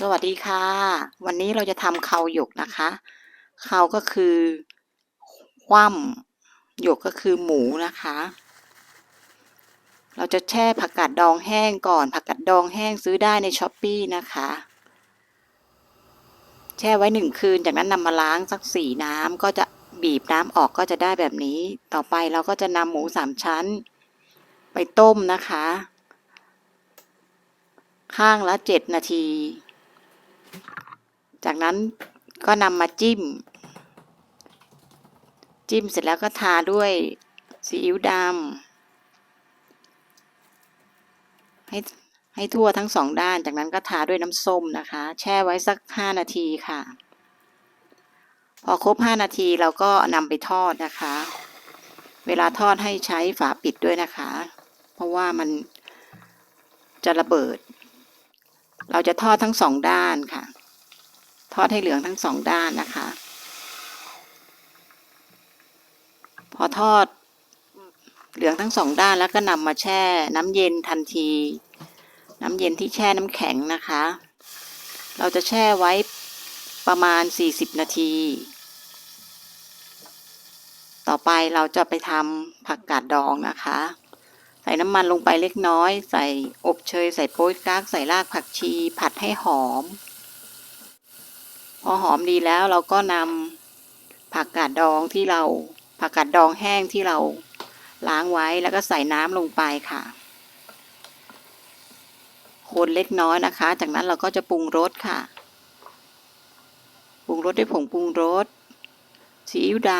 สวัสดีค่ะ วันนี้เราจะทำเคาหยกนะคะเคาก็คือคว่ำหยกก็คือหมูนะคะ เราจะแช่ผักกาดดองแห้งก่อน ผักกาดดองแห้งซื้อได้ในช้อปปีนะคะ แช่ไว้หนึ่งคืน จากนั้นนำมาล้างสักสี่น้ำก็จะบีบน้ำออกก็จะได้แบบนี้ ต่อไปเราก็จะนำหมูสามชั้น ไปต้มนะคะ ข้างละเจ็ดนาที จากนั้นก็นำมาจิ้ม จิ้มเสร็จแล้วก็ทาด้วยซีอิ๊วดำให้ให้ทั่วทั้งสองด้าน จากนั้นก็ทาด้วยน้ำส้มนะคะ แช่ไว้สักห้านาทีค่ะ พอครบห้านาทีเราก็นำไปทอดนะคะ เวลาทอดให้ใช้ฝาปิดด้วยนะคะ เพราะว่ามันจะระเบิด เราจะทอดทั้งสองด้านค่ะ ทอดให้เหลืองทั้งสองด้านนะคะ พอทอดเหลืองทั้งสองด้านแล้วก็นำมาแช่น้ำเย็นทันที น้ำเย็นที่แช่น้ำแข็งนะคะ เราจะแช่ไว้ประมาณ 40 นาที ต่อไปเราจะไปทำผักกาดดองนะคะ ใส่น้ำมันลงไปเล็กน้อย ใส่อบเชย ใส่โป๊ยกั๊กใส่รากผักชี ผัดให้หอม พอหอมดีแล้วเราก็นำผักกาดดองที่เราผักกาดดองแห้งที่เราล้างไว้แล้วก็ใส่น้ำลงไปค่ะ คนเล็กน้อยนะคะ จากนั้นเราก็จะปรุงรสค่ะ ปรุงรสด้วยผงปรุงรสซีอิ๊วด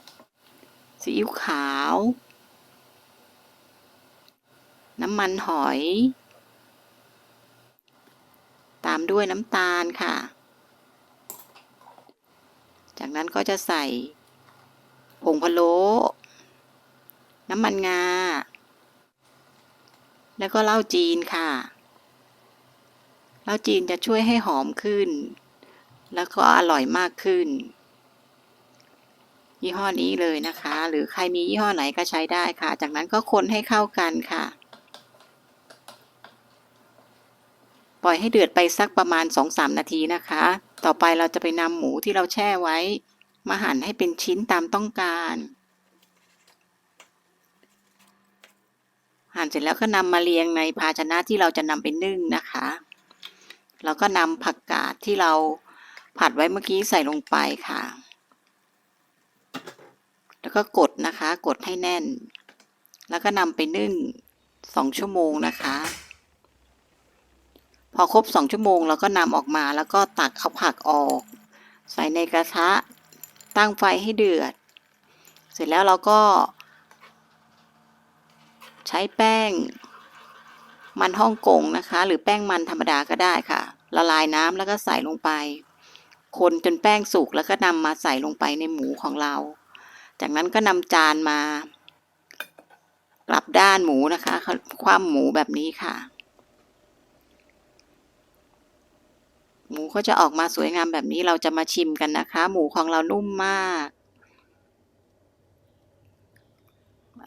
ำซีอิ๊วขาว น้ำมันหอย ตามด้วยน้ำตาลค่ะ จากนั้นก็จะใส่ผงพะโล้น้ำมันงา แล้วก็เหล้าจีนค่ะ เหล้าจีนจะช่วยให้หอมขึ้น แล้วก็อร่อยมากขึ้น ยี่ห้อนี้เลยนะคะ หรือใครมียี่ห้อไหนก็ใช้ได้ค่ะ จากนั้นก็คนให้เข้ากันค่ะ ปล่อยให้เดือดไปสักประมาณ 2-3 นาทีนะคะ ต่อไปเราจะไปนำหมูที่เราแช่ไว้ มาหั่นให้เป็นชิ้นตามต้องการ หั่นเสร็จแล้วก็นำมาเรียงในภาชนะที่เราจะนำไปนึ่งนะคะ เราก็นำผักกาดที่เราผัดไว้เมื่อกี้ใส่ลงไปค่ะ แล้วก็กดนะคะ กดให้แน่น แล้วก็นำไปนึ่งสองชั่วโมงนะคะ พอครบสองชั่วโมงเราก็นำออกมาแล้วก็ตักเอาผักออก ใส่ในกระทะตั้งไฟให้เดือด เสร็จแล้วเราก็ ใช้แป้ง มันฮ่องกงนะคะ หรือแป้งมันธรรมดาก็ได้ค่ะ ละลายน้ำแล้วก็ใส่ลงไป คนจนแป้งสุกแล้วก็นำมาใส่ลงไปในหมูของเรา จากนั้นก็นำจานมากลับด้านหมูนะคะ คว่ำหมูแบบนี้ค่ะ มูก็จะออกมาสวยงามแบบนี้เราจะมาชิมกันนะคะ หมูของเรานุ่มมาก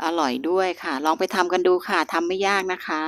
อร่อยด้วยค่ะ ลองไปทำกันดูค่ะทำไม่ยากนะคะ